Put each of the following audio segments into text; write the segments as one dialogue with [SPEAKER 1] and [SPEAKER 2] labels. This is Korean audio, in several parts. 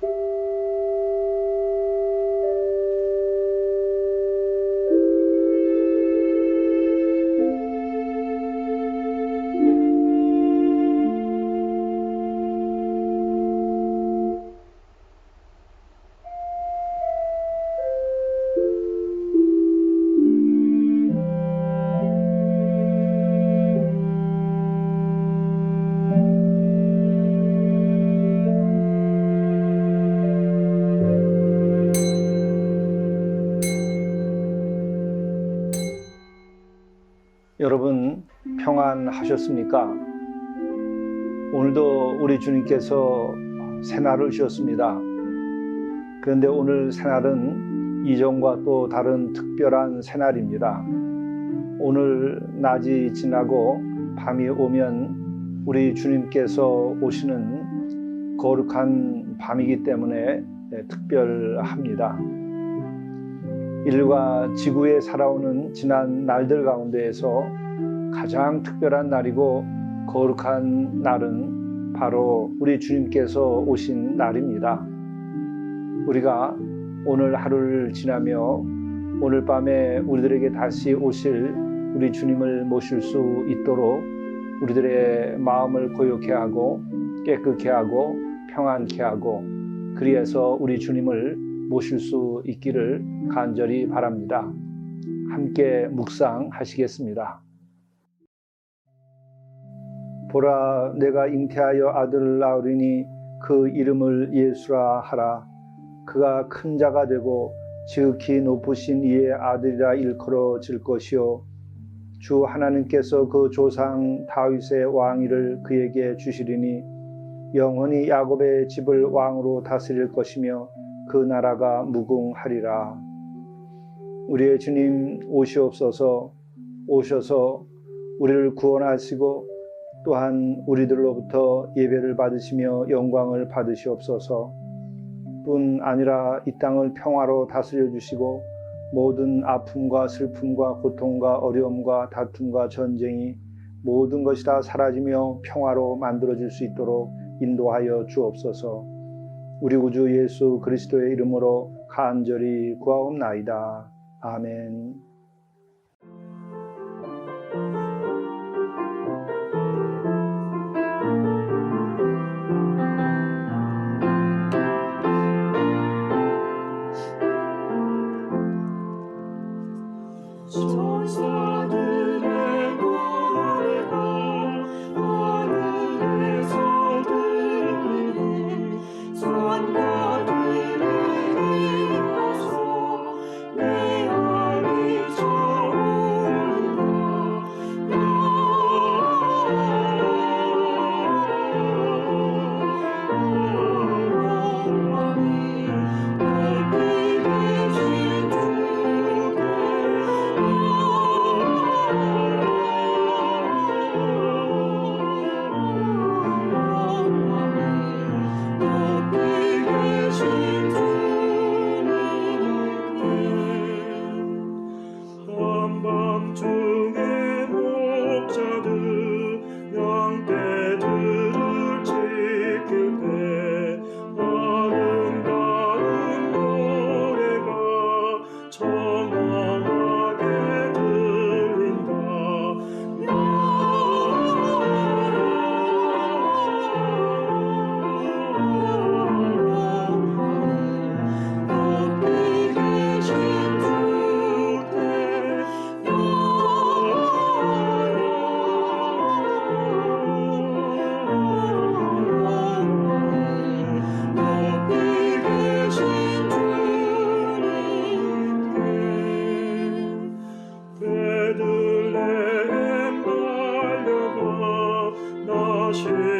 [SPEAKER 1] thank you 여러분 평안하셨습니까? 오늘도 우리 주님께서 새날을 주셨습니다. 그런데 오늘 새날은 이전과 또 다른 특별한 새날입니다. 오늘 낮이 지나고 밤이 오면 우리 주님께서 오시는 거룩한 밤이기 때문에 네, 특별합니다. 인류가 지구에 살아오는 지난 날들 가운데에서 가장 특별한 날이고 거룩한 날은 바로 우리 주님께서 오신 날입니다. 우리가 오늘 하루를 지나며 오늘 밤에 우리들에게 다시 오실 우리 주님을 모실 수 있도록 우리들의 마음을 고요케 하고 깨끗게 하고 평안케 하고 그리해서 우리 주님을 모실 수 있기를 간절히 바랍니다. 함께 묵상하시겠습니다. 보라 내가 잉태하여 아들을 낳으리니 그 이름을 예수라 하라 그가 큰 자가 되고 지극히 높으신 이의 아들이라 일컬어질 것이요 주 하나님께서 그 조상 다윗의 왕위를 그에게 주시리니 영원히 야곱의 집을 왕으로 다스릴 것이며 그 나라가 무궁하리라. 우리의 주님 오시옵소서 오셔서 우리를 구원하시고 또한 우리들로부터 예배를 받으시며 영광을 받으시옵소서 뿐 아니라 이 땅을 평화로 다스려 주시고 모든 아픔과 슬픔과 고통과 어려움과 다툼과 전쟁이 모든 것이 다 사라지며 평화로 만들어 질 수 있도록 인도하여 주옵소서. 우리 구주 예수 그리스도의 이름으로 간절히 구하옵나이다. 아멘.
[SPEAKER 2] 去。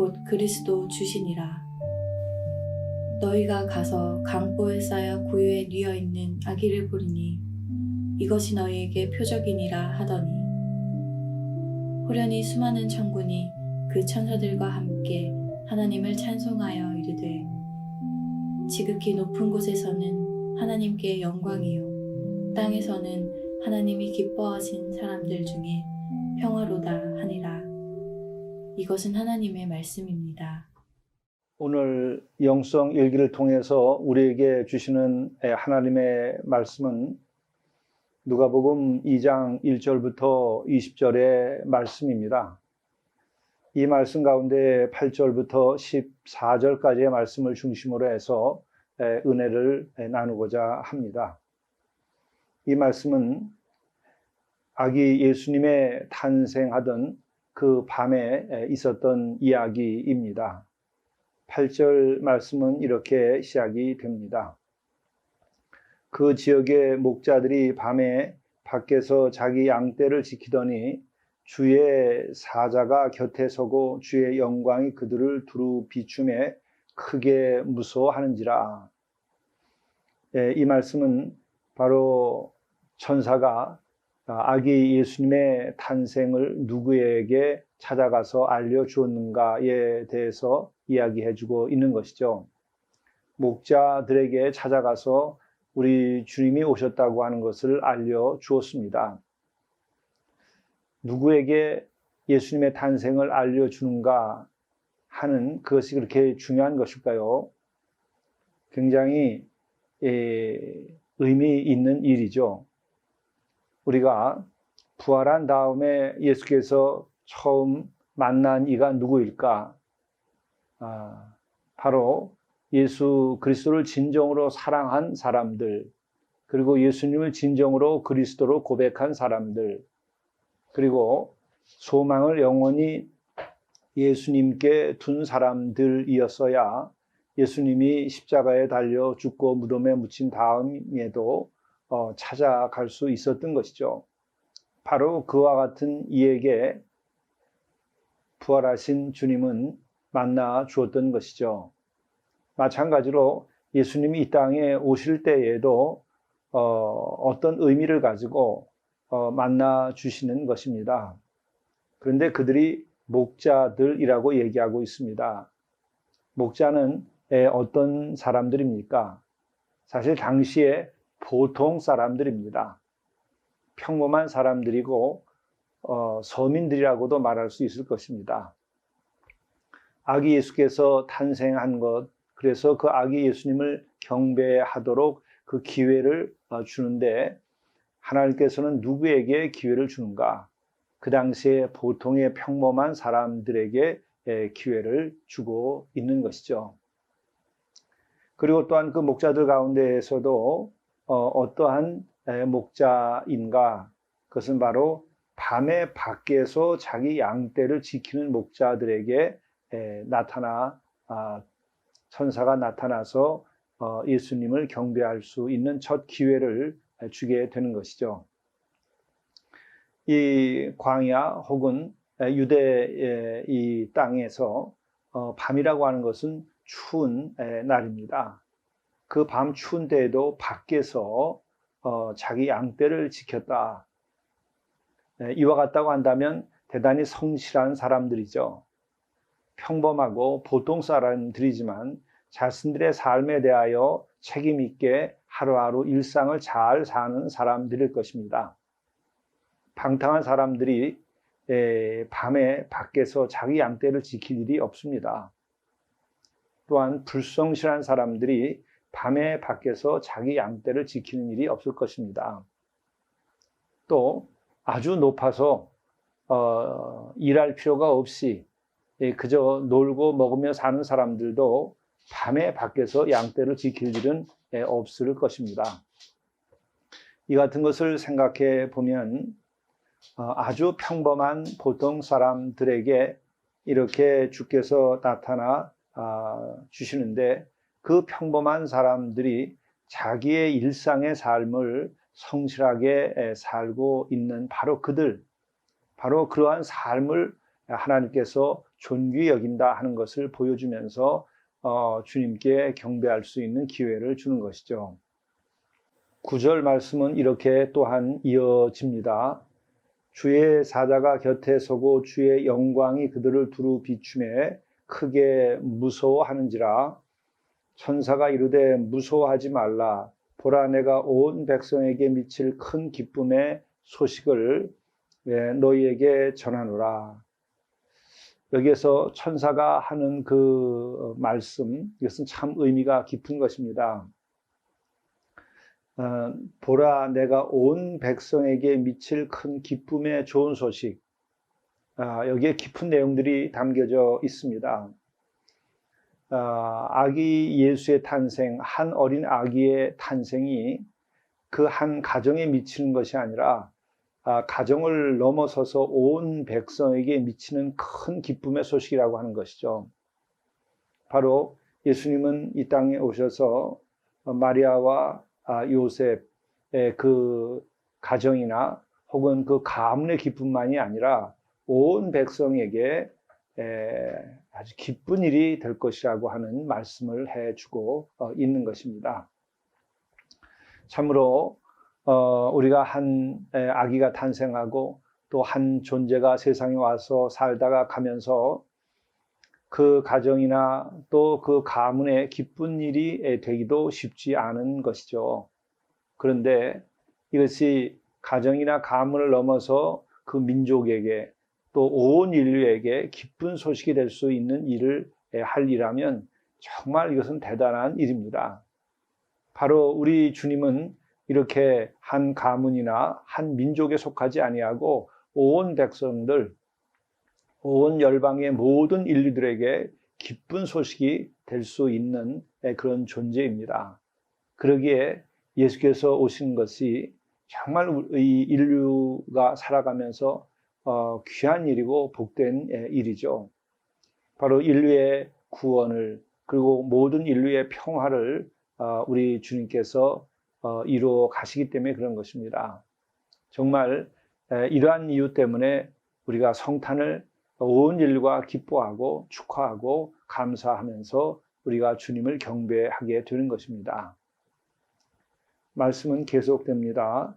[SPEAKER 2] 곧 그리스도 주시니라. 너희가 가서 강보에 쌓여 고요에 뉘어 있는 아기를 보리니 이것이 너희에게 표적이니라 하더니. 호련히 수많은 천군이 그 천사들과 함께 하나님을 찬송하여 이르되 지극히 높은 곳에서는 하나님께 영광이요. 땅에서는 하나님이 기뻐하신 사람들 중에 평화로다 하니라 이것은 하나님의 말씀입니다.
[SPEAKER 1] 오늘 영성 일기를 통해서 우리에게 주시는 하나님의 말씀은 누가복음 2장 1절부터 20절의 말씀입니다. 이 말씀 가운데 8절부터 14절까지의 말씀을 중심으로 해서 은혜를 나누고자 합니다. 이 말씀은 아기 예수님의 탄생하던 그 밤에 있었던 이야기입니다. 8절 말씀은 이렇게 시작이 됩니다. 그 지역의 목자들이 밤에 밖에서 자기 양떼를 지키더니 주의 사자가 곁에 서고 주의 영광이 그들을 두루 비춤에 크게 무서워하는지라. 예, 이 말씀은 바로 천사가 아기 예수님의 탄생을 누구에게 찾아가서 알려주었는가에 대해서 이야기해주고 있는 것이죠. 목자들에게 찾아가서 우리 주님이 오셨다고 하는 것을 알려주었습니다. 누구에게 예수님의 탄생을 알려주는가 하는 그것이 그렇게 중요한 것일까요? 굉장히 의미 있는 일이죠. 우리가 부활한 다음에 예수께서 처음 만난 이가 누구일까? 아, 바로 예수 그리스도를 진정으로 사랑한 사람들, 그리고 예수님을 진정으로 그리스도로 고백한 사람들, 그리고 소망을 영원히 예수님께 둔 사람들이었어야 예수님이 십자가에 달려 죽고 무덤에 묻힌 다음에도 어, 찾아갈 수 있었던 것이죠. 바로 그와 같은 이에게 부활하신 주님은 만나 주었던 것이죠. 마찬가지로 예수님이 이 땅에 오실 때에도 어, 떤 의미를 가지고 어, 만나 주시는 것입니다. 그런데 그들이 목자들이라고 얘기하고 있습니다. 목자는 어떤 사람들입니까? 사실 당시에 보통 사람들입니다. 평범한 사람들이고 어, 서민들이라고도 말할 수 있을 것입니다. 아기 예수께서 탄생한 것, 그래서 그 아기 예수님을 경배하도록 그 기회를 어, 주는데 하나님께서는 누구에게 기회를 주는가? 그 당시에 보통의 평범한 사람들에게 기회를 주고 있는 것이죠. 그리고 또한 그 목자들 가운데에서도 어, 떠한 목자인가? 그것은 바로 밤에 밖에서 자기 양떼를 지키는 목자들에게 나타나 아, 천사가 나타나서 어, 예수님을 경배할 수 있는 첫 기회를 주게 되는 것이죠. 이 광야 혹은 유대의 이 땅에서 어, 밤이라고 하는 것은 추운 날입니다. 그 밤 추운 때에도 밖에서 어, 자기 양떼를 지켰다. 이와 같다고 한다면 대단히 성실한 사람들이죠. 평범하고 보통 사람들이지만 자신들의 삶에 대하여 책임 있게 하루하루 일상을 잘 사는 사람들일 것입니다. 방탕한 사람들이 밤에 밖에서 자기 양떼를 지킬 일이 없습니다. 또한 불성실한 사람들이 밤에 밖에서 자기 양떼를 지키는 일이 없을 것입니다. 또 아주 높아서 어, 일할 필요가 없이 예, 그저 놀고 먹으며 사는 사람들도 밤에 밖에서 양떼를 지킬 일은 예, 없을 것입니다. 이 같은 것을 생각해 보면 어, 아주 평범한 보통 사람들에게 이렇게 주께서 나타나 아, 주시는데 그 평범한 사람들이 자기의 일상의 삶을 성실하게 에, 살고 있는 바로 그들, 바로 그러한 삶을 하나님께서 존귀 여긴다 하는 것을 보여주면서 어, 주님께 경배할 수 있는 기회를 주는 것이죠. 구절 말씀은 이렇게 또한 이어집니다. 주의 사자가 곁에 서고 주의 영광이 그들을 두루 비춤에 크게 무서워하는지라 천사가 이르되 무서워하지 말라 보라 내가 온 백성에게 미칠 큰 기쁨의 소식을 예, 너희에게 전하노라. 여기에서 천사가 하는 그 말씀 이것은 참 의미가 깊은 것입니다. 어, 보라 내가 온 백성에게 미칠 큰 기쁨의 좋은 소식 아, 여기에 깊은 내용들이 담겨져 있습니다. 아, 아기 예수의 탄생, 한 어린 아기의 탄생이 그 한 가정에 미치는 것이 아니라 아, 가정을 넘어서서 온 백성에게 미치는 큰 기쁨의 소식이라고 하는 것이죠. 바로 예수님은 이 땅에 오셔서 마리아와 아, 요셉의 그 가정이나 혹은 그 가문의 기쁨만이 아니라 온 백성에게 에, 아주 기쁜 일이 될 것이라고 하는 말씀을 해주고 어, 있는 것입니다. 참으로 어, 우리가 한 에, 아기가 탄생하고 또 한 존재가 세상에 와서 살다가 가면서 그 가정이나 또 그 가문에 기쁜 일이 에, 되기도 쉽지 않은 것이죠. 그런데 이것이 가정이나 가문을 넘어서 그 민족에게 또 온 인류에게 기쁜 소식이 될 수 있는 일을 할 일이라면 정말 이것은 대단한 일입니다. 바로 우리 주님은 이렇게 한 가문이나 한 민족에 속하지 아니하고 온 백성들, 온 열방의 모든 인류들에게 기쁜 소식이 될 수 있는 그런 존재입니다. 그러기에 예수께서 오신 것이 정말 이 인류가 살아가면서 어, 귀한 일이고 복된 일이죠. 바로 인류의 구원을 그리고 모든 인류의 평화를 어, 우리 주님께서 어, 이루어 가시기 때문에 그런 것입니다. 정말 에, 이러한 이유 때문에 우리가 성탄을 온 인류가 기뻐하고 축하하고 감사하면서 우리가 주님을 경배하게 되는 것입니다. 말씀은 계속됩니다.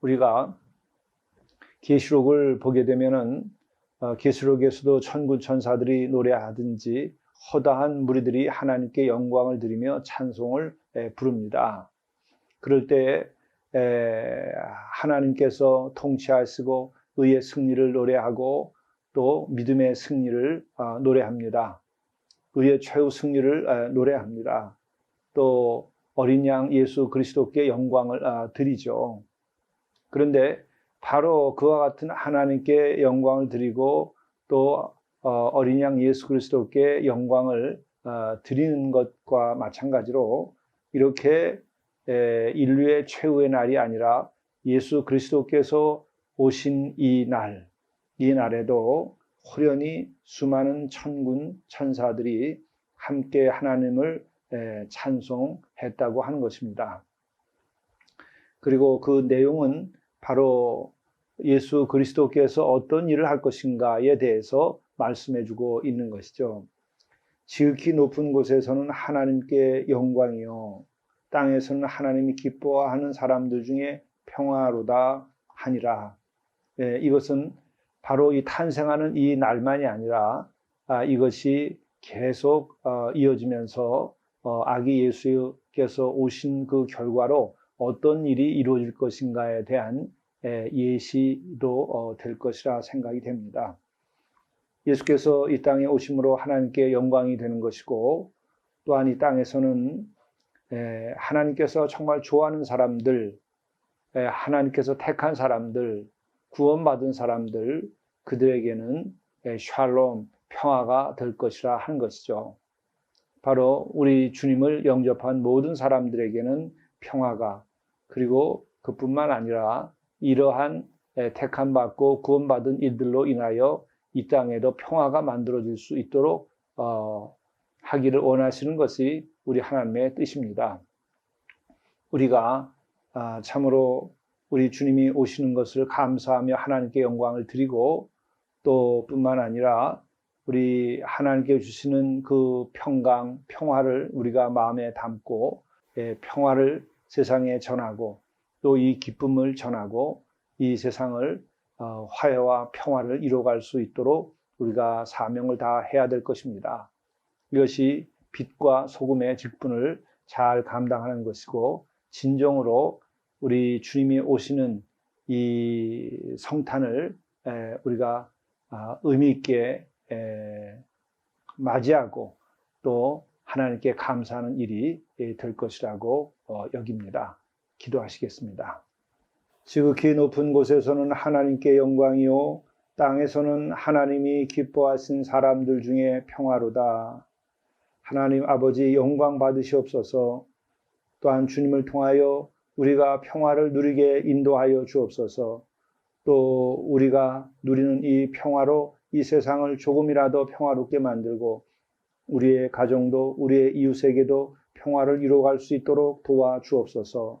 [SPEAKER 1] 우리가 계시록을 보게 되면은 어, 계시록에서도 천군 천사들이 노래하든지 허다한 무리들이 하나님께 영광을 드리며 찬송을 에, 부릅니다. 그럴 때 에, 하나님께서 통치하시고 의의 승리를 노래하고 또 믿음의 승리를 어, 노래합니다. 의의 최후 승리를 어, 노래합니다. 또 어린 양 예수 그리스도께 영광을 어, 드리죠. 그런데 바로 그와 같은 하나님께 영광을 드리고 또 어린 양 예수 그리스도께 영광을 어, 드리는 것과 마찬가지로 이렇게 인류의 최후의 날이 아니라 예수 그리스도께서 오신 이 날, 이 날에도 호련히 수많은 천군 천사들이 함께 하나님을 찬송했다고 하는 것입니다. 그리고 그 내용은 바로 예수 그리스도께서 어떤 일을 할 것인가에 대해서 말씀해 주고 있는 것이죠. 지극히 높은 곳에서는 하나님께 영광이요. 땅에서는 하나님이 기뻐하는 사람들 중에 평화로다 하니라. 예, 이것은 바로 이 탄생하는 이 날만이 아니라 아, 이것이 계속 어, 이어지면서 어, 아기 예수께서 오신 그 결과로 어떤 일이 이루어질 것인가에 대한 예, 예시로 어, 될 것이라 생각이 됩니다. 예수께서 이 땅에 오심으로 하나님께 영광이 되는 것이고 또한 이 땅에서는 에, 하나님께서 정말 좋아하는 사람들, 에, 하나님께서 택한 사람들, 구원받은 사람들, 그들에게는 에, 샬롬, 평화가 될 것이라 하는 것이죠. 바로 우리 주님을 영접한 모든 사람들에게는 평화가 그리고 그뿐만 아니라 이러한 에, 택함 받고 구원받은 이들로 인하여 이 땅에도 평화가 만들어질 수 있도록 어, 하기를 원하시는 것이 우리 하나님의 뜻입니다. 우리가 아, 참으로 우리 주님이 오시는 것을 감사하며 하나님께 영광을 드리고 또 뿐만 아니라 우리 하나님께 주시는 그 평강, 평화를 우리가 마음에 담고 예, 평화를 세상에 전하고 또 이 기쁨을 전하고 이 세상을 어, 화해와 평화를 이뤄갈 수 있도록 우리가 사명을 다 해야 될 것입니다. 이것이 빛과 소금의 직분을 잘 감당하는 것이고 진정으로 우리 주님이 오시는 이 성탄을 에, 우리가 아, 의미 있게 에, 맞이하고 또 하나님께 감사하는 일이 예, 될 것이라고 어, 여깁니다. 기도하시겠습니다. 지극히 높은 곳에서는 하나님께 영광이요 땅에서는 하나님이 기뻐하신 사람들 중에 평화로다. 하나님 아버지 영광 받으시옵소서. 또한 주님을 통하여 우리가 평화를 누리게 인도하여 주옵소서. 또 우리가 누리는 이 평화로 이 세상을 조금이라도 평화롭게 만들고 우리의 가정도 우리의 이웃에게도 평화를 이루어갈 수 있도록 도와 주옵소서.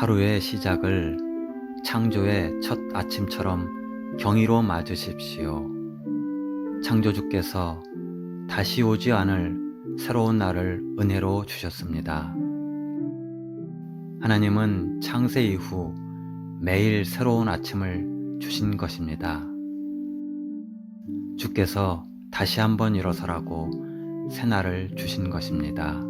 [SPEAKER 3] 하루의 시작을 창조의 첫 아침처럼 경이로 맞으십시오. 창조주께서 다시 오지 않을 새로운 날을 은혜로 주셨습니다. 하나님은 창세 이후 매일 새로운 아침을 주신 것입니다. 주께서 다시 한번 일어서라고 새 날을 주신 것입니다.